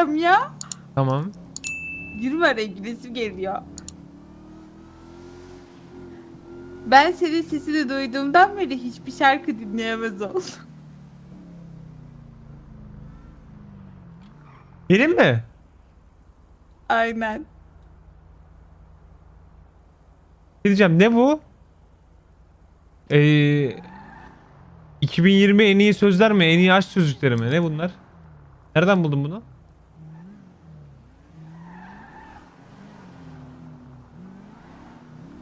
gireceğim ya. Tamam. Girme araya giresim geliyor. Ben senin sesini duyduğumdan beri hiçbir şarkı dinleyemez oldum. Benim mi? Aynen. Ne diyeceğim ne bu? Ee, 2020 en iyi sözler mi? En iyi aşk sözcükleri mi? Ne bunlar? Nereden buldun bunu?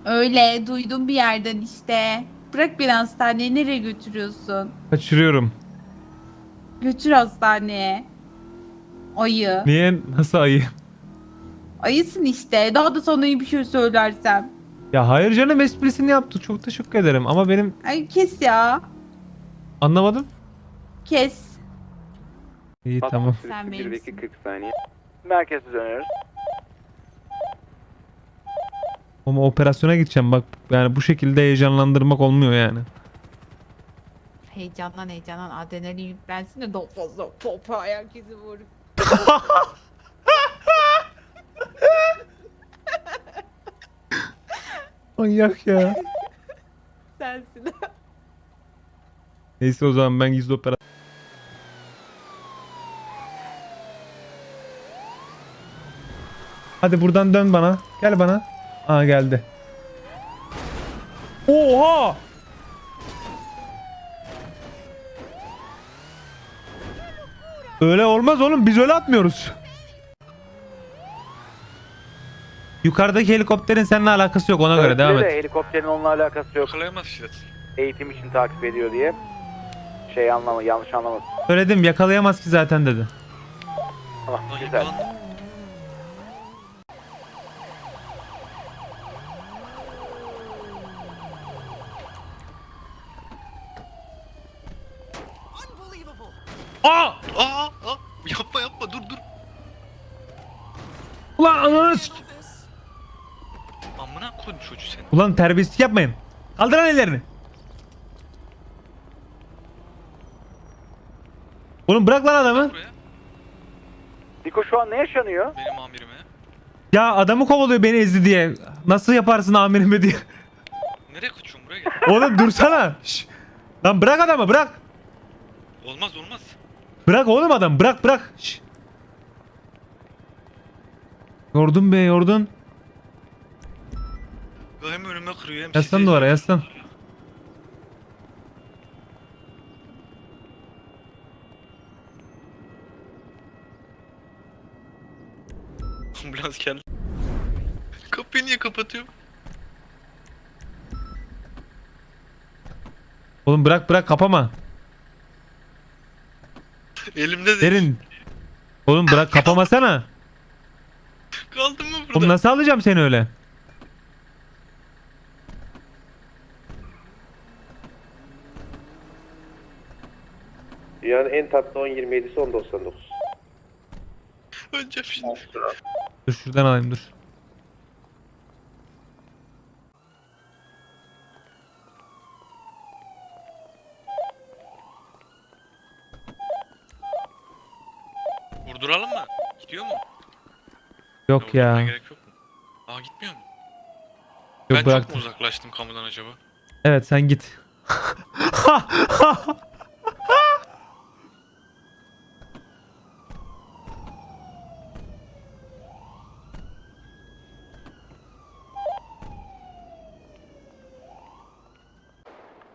Öyle duydum bir yerden işte. Bırak beni hastaneye nereye götürüyorsun? Kaçırıyorum. Götür hastaneye. Ayı. Niye? Nasıl ayı? Ayısın işte. Daha da sana iyi bir şey söylersem. Ya hayır canım esprisini yaptı. Çok teşekkür ederim. Ama benim Ay kes ya. anlamadım. Kes. İyi tamam. Sen 1 ve benimsin. 2 40 saniye. Merkeze dönüyoruz. Ama operasyona gideceğim bak. Yani bu şekilde heyecanlandırmak olmuyor yani. Heyecandan heyecandan adrenalin yüklensin de daha fazla popa herkesi vur. Manyak ya. Sensin. Neyse o zaman ben gizli operasyon. Hadi buradan dön bana. Gel bana. Aa geldi. Oha! Öyle olmaz oğlum. Biz öyle atmıyoruz. Yukarıdaki helikopterin seninle alakası yok ona göre devam et. Helikopterin onunla alakası yok. Yakalayamaz işte. Eğitim için takip ediyor diye. Şey anlama, yanlış anlamasın. Söyledim yakalayamaz ki zaten dedi. Tamam, güzel. Aa! Aa, aa, yapma yapma dur dur. Ulan ananı sik- Amına koydum çocuğu seni. Ulan terbiyesizlik yapmayın. Kaldır lan ellerini. Oğlum bırak lan adamı. Buraya Diko şu an ne yaşanıyor? benim amirime. Ya adamı kovalıyor beni ezdi diye. Nasıl yaparsın amirime diye. Nereye kaçıyorsun buraya gel. Oğlum dursana. Şş. Lan bırak adamı bırak. Olmaz olmaz. Bırak oğlum adam bırak bırak. Şş. Yordun be yordun. Hem önüme kırıyor hem Yaslan duvara yaslan. Ambulans geldi. Kapıyı niye kapatıyorum? Oğlum bırak bırak kapama. Elimde de. Derin. Oğlum bırak kapamasana. Kaldım mı burada? Oğlum nasıl alacağım seni öyle? Dünyanın en tatlı 10-27'si 10.99. Öleceğim şimdi. Dur şuradan alayım dur. Vurduralım mı? Gidiyor mu? Yok Vurdurmaya ya. Gerek yok mu? Aa gitmiyor mu? Yok ben çok bıraktım. mu uzaklaştım kamudan acaba? Evet sen git.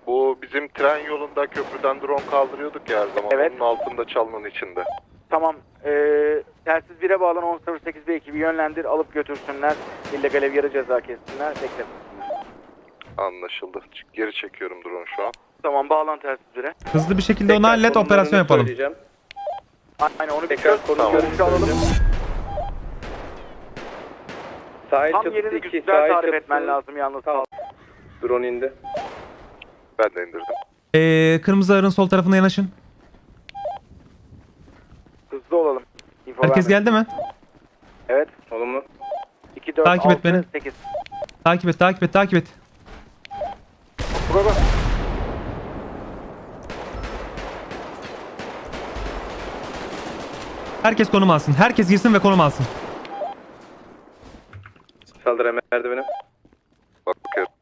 Bu bizim tren yolunda köprüden drone kaldırıyorduk ya her zaman. Evet. Onun altında çalmanın içinde. Tamam. Ee, telsiz 1'e bağlan 1008 bir ekibi yönlendir, alıp götürsünler. İllegal ev yarı ceza kessinler, beklesinler. Anlaşıldı. Geri çekiyorum drone şu an. Tamam, bağlan telsiz 1'e. Hızlı bir şekilde onu hallet operasyon yapalım. Aynen onu Tekrar bir konum görüntü alalım. Sahil Tam yerini 2, güzel sahil tarif çatısı. etmen lazım yalnız. Tamam. Drone indi. Ben de indirdim. Ee, kırmızı arın sol tarafına yanaşın. Hızlı olalım. Info Herkes geldi mi? Evet. Olumlu. 2, 4, Takip et 6, beni. 8. Takip et takip et takip et. Go. Herkes konum alsın. Herkes girsin ve konum alsın. Saldırı merdivene. Bakıyorum.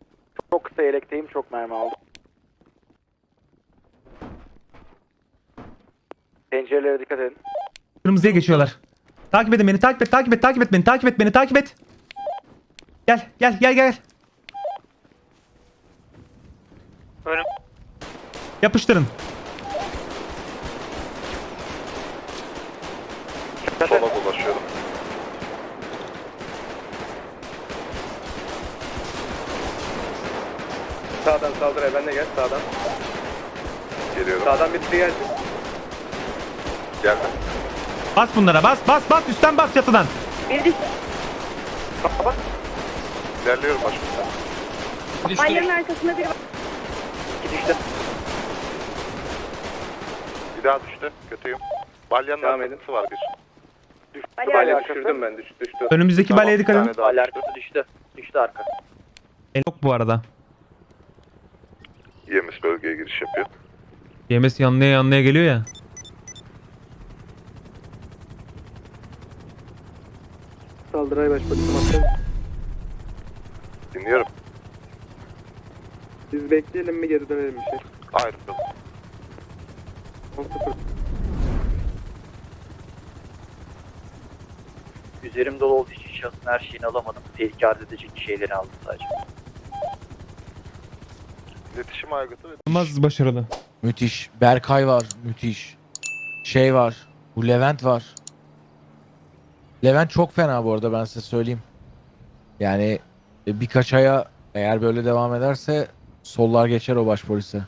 Çok kısa yelekteyim çok mermi aldım. Pencerelere dikkat edin. Kırmızıya geçiyorlar. Takip edin beni. Takip et. Takip et. Takip et beni. Takip et beni. Takip et. Gel. Gel. Gel. Gel. Önüm. Yapıştırın. Sola dolaşıyorum. Sağdan saldırıya ben de gel sağdan. Geliyorum. Sağdan birisi gelsin. Geldim. Bas bunlara. Bas. Bas. Bas. Üstten bas çatıdan. İlerliyorum başkomiserim. Bayların arkasında biri var. Gidişte. Bir daha düştü. Kötüyüm. Balyanın Devam edin. arkası var bir. Düştü Balya arkası. düşürdüm ben düştü düştü. Önümüzdeki Tamam, baleye dikkat bir edin. tane daha Balya düştü. arkası düştü. Düştü arka. Yok bu arada. Yemiş bölgeye giriş yapıyor. YMS yanlaya yanlaya geliyor ya. Saldırıya başpolisim attım. Dinliyorum. Biz bekleyelim mi geri dönelim bir şey. Ayrıldım. 10-0. Üzerim dolu olduğu için şahsın her şeyini alamadım. Tehlike arz edecek şeyleri aldım sadece. İletişim aygıtı ve İnanılmaz başarılı. Müthiş. Berkay var. Müthiş. Şey var. Bu Levent var. Levent çok fena bu arada ben size söyleyeyim. Yani e, birkaç aya eğer böyle devam ederse sollar geçer o başpolise.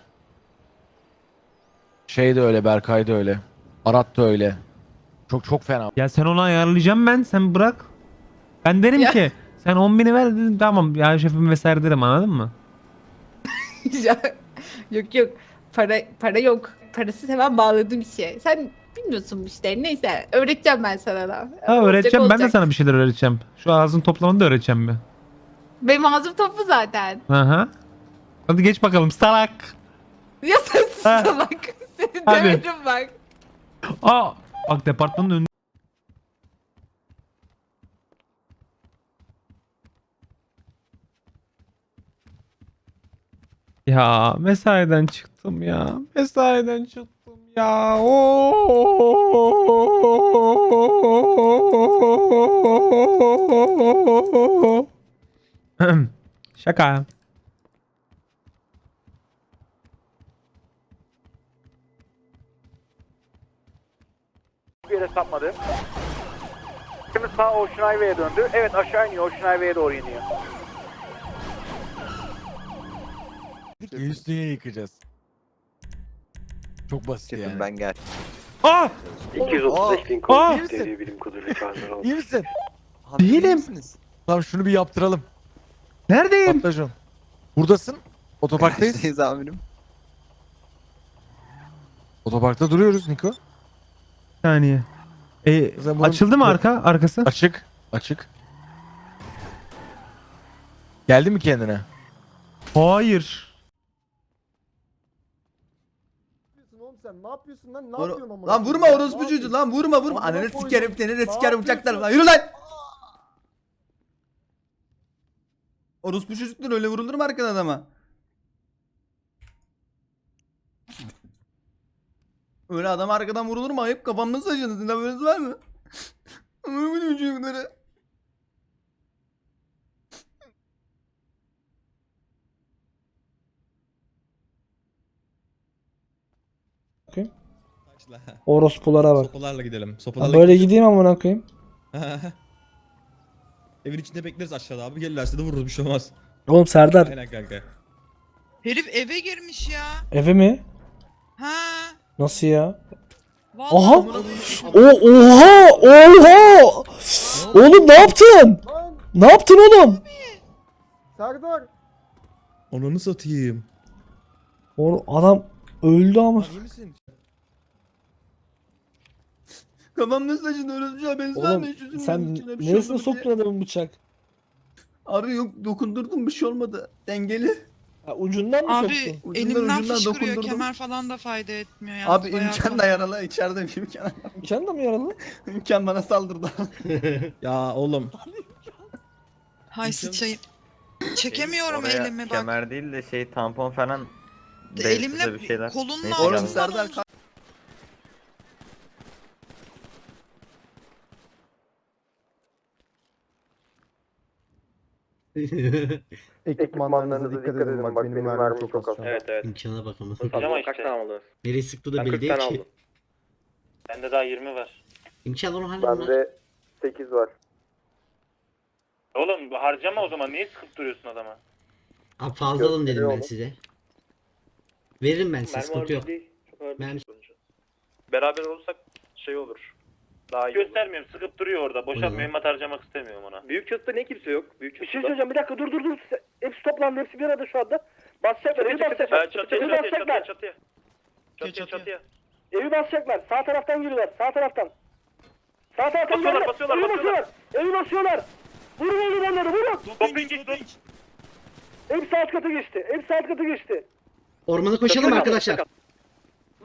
Şey de öyle, Berkay da öyle. Arat da öyle. Çok çok fena. Ya sen onu ayarlayacağım ben. Sen bırak. Ben derim Ya. ki sen 10 bini ver dedim tamam ya şefim vesaire derim anladın mı? Ya, yok yok. Para para yok. Parası hemen bağladığım bir şey. Sen bilmiyorsun bu işleri. Neyse öğreteceğim ben sana da. Ha Olacak, öğreteceğim ben de olacak. sana bir şeyler öğreteceğim. Şu ağzın toplamanı da öğreteceğim bir. Benim ağzım toplu zaten. Aha. Hadi geç bakalım salak. Ya sen Ha. salak. Seni Hadi. döverim bak. Aa bak departmanın önünde. Ya mesaiden çıktım ya. Mesaiden çıktım ya. Oo. Şaka. Bir yere sapmadı. Şimdi sağ Ocean Highway'e döndü. Evet aşağı iniyor. Ocean Highway'e doğru iniyor. Üstüne yıkacağız. Çok basit yani. ben gel. Aa! 235 bin Aa! kod TV bilim kodu lütfen. İyi misin? Değilim. Tamam şunu bir yaptıralım. Neredeyim? Patlıcan. Buradasın. Otoparktayız. amirim. Otoparkta duruyoruz Niko. Bir saniye. E, Sen bunu- açıldı mı arka arkası? Açık. Açık. Geldi mi kendine? Hayır. Sen ne yapıyorsun lan? Ne Vur- yapıyorsun ama? Lan vurma orospu çocuğu lan vurma vurma. Amına Ananı koydum. sikerim seni de Ne sikerim bıçaklarım lan yürü lan. Orospu çocuklar öyle vurulur mu arkadan adama? Öyle adam arkadan vurulur mu? Ayıp kafamda saçınız. Sizin haberiniz var mı? Amına koydum çocukları. Orospulara bak. Sopalarla gidelim. Lan Sopalarla böyle gideyim amına koyayım. Evin içinde bekleriz aşağıda abi. Gelirlerse de vururuz bir şey olmaz. Oğlum Serdar Aynen kanka. Herif eve girmiş ya. eve mi? Ha. Nasıl ya? Vallahi Aha! O oha! Oha! Oğlum ne yaptın? Ne yaptın oğlum? Serdar. Ananı satayım. Oğlum adam öldü ama. Lan iyi misin? Kafamda saçınız orospu çocuğu haberiniz var Oğlum mı? Hiç yüzümün sen bir şey neresine diye. soktun adamın bıçak? Arı yok dokundurdum bir şey olmadı. Dengeli. Ha, ucundan mı Abi soktun? Ucundan elimden ucundan fışkırıyor. dokundurdum. Kemer falan da fayda etmiyor yani. Abi imkan da yaralı içeride imkan. İmkan da mı yaralı? İmkan bana saldırdı. Ya oğlum. Hay sıçayım. Çekemiyorum elimi bak. Kemer değil de şey tampon falan. Elimle kolunla Neyse, Oğlum Serdar Ekipmanlarınıza dikkat edin bak benim mermim çok az. Evet evet. İmkana bak ama. Kaç tane aldınız? Nereye sıktı da Ben 40 belli tane değil ki. aldım. Bende daha 20 var. İmkan onun halinde. Bende 8 var. Oğlum harcama o zaman niye sıkıp duruyorsun adama? Abi fazla alın dedim ben oğlum. size. Veririm ben size sıkıntı yok. Mermi Beraber olursak şey olur. Daha iyi Göstermiyorum sıkıp duruyor orada. Boşalt Oynama. mühimmat harcamak istemiyorum ona. Büyük çatıda ne kimse yok. Büyük Bir şey söyleyeceğim bir dakika dur dur dur. Hepsi toplandı hepsi bir arada şu anda. Basacaklar evi basacaklar. Çatıya çatıya çatıya çatıya. Çatıya çatıya. Evi basacaklar. Sağ taraftan giriyorlar. Sağ taraftan. Sağ taraftan Basıyorlar basıyorlar basıyorlar. Evi basıyorlar. Vurun oğlum onları vurun. Doping geçti. Hepsi alt kata geçti. Hepsi alt kata geçti. Ormana koşalım arkadaşlar.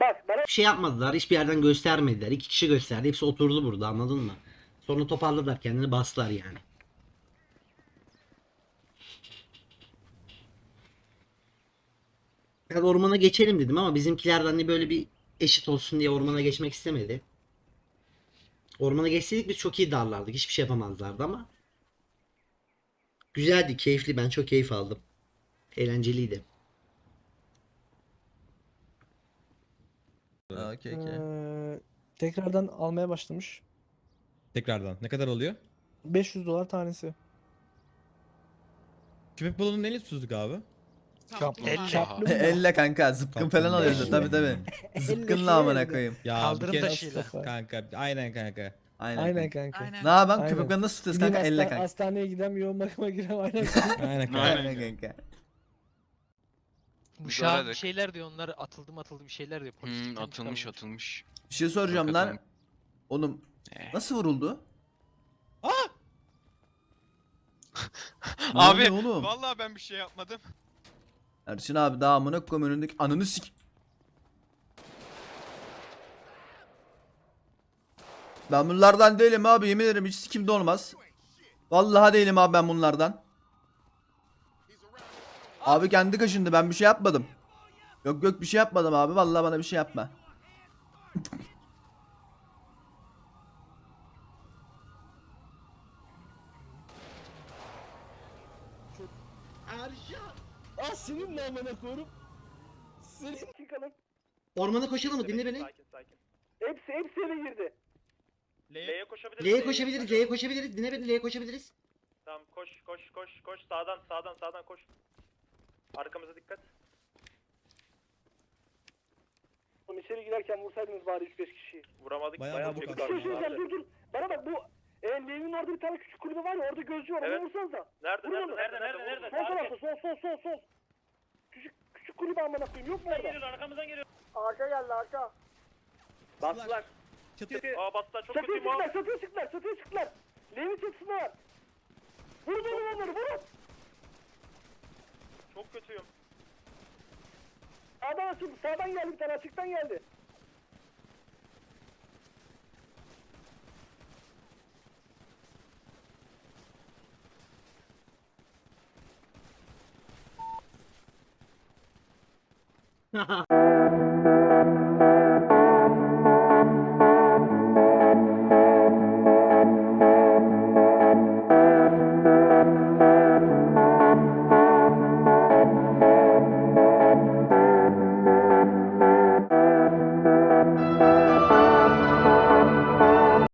Bak bana Bir şey yapmadılar. Hiçbir yerden göstermediler. İki kişi gösterdi. Hepsi oturdu burada anladın mı? Sonra toparladılar kendini bastılar yani. Ben ormana geçelim dedim ama bizimkiler de hani böyle bir eşit olsun diye ormana geçmek istemedi. Ormana geçseydik biz çok iyi darlardık. Hiçbir şey yapamazlardı ama. Güzeldi, keyifli. Ben çok keyif aldım. Eğlenceliydi. Ha, Okey okey. Ee, tekrardan almaya başlamış. Tekrardan. Ne kadar oluyor? 500 dolar tanesi. Köpek balığının neyle tutulduk abi? Kaplumbağa. Elle kanka zıpkın falan alıyoruz tabi tabi. Zıpkınla amına koyayım. Ya Kaldırım bir kere- taşıyla. Kanka aynen kanka. Aynen. Aynen kanka. Aynen. Ne yapalım Aynen. köpekleri nasıl tutuyoruz Gideyim kanka elle kanka. Hastaneye gidem yoğun bakıma girem aynen. Aynen kanka. Aynen kanka. Bu şu an bir şeyler diyor onlar atıldı mı atıldı bir şeyler diyor. Hmm, atılmış atılmış. Bir şey soracağım lan. Oğlum nasıl vuruldu? Ne Abi, oluyor oğlum? Vallahi ben bir şey yapmadım. Erçin abi daha amına koyayım önündeki ananı sik. Ben bunlardan değilim abi yemin ederim hiç sikimde olmaz. Vallahi değilim abi ben bunlardan. Abi kendi kaşındı ben bir şey yapmadım. Yok yok bir şey yapmadım abi vallahi bana bir şey yapma. Erşan! Ah senin ne amına? Senin Ormana koşalım mı? Dinle beni. Sakin sakin. hepsi hepsi eve girdi. L'ye koşabiliriz. L'ye koşabiliriz, L'ye koşabiliriz. Dinle beni, L'ye koşabiliriz. Tamam koş koş koş koş sağdan sağdan sağdan koş. Arkamıza dikkat. Oğlum içeri girerken vursaydınız bari 3-5 kişiyi. Vuramadık Bayağı bayağı büyük attın. Bir şey söyleyeceğim dur dur. Bana bak bu e, Levin'in orada bir tane küçük kulübe var ya orada gözcü var. Evet. Onu vursanıza. Nerede Vurun nerede onu. nerede nerede nerede? Sol tarafta sol sol sol sol. Küçük küçük kulübe amına koyayım yok mu orada? geliyor arkamızdan geliyor. Arka geldi arka. Bastılar. Çatı. Aa bastılar çok Çatıya o. çıktılar çatıya çıktılar çatıya çıktılar. Levin çatısında var. Vurun oğlum onları vurun. Çok kötüyüm. Sağdan açıldı sağdan geldi bir tane açıktan geldi.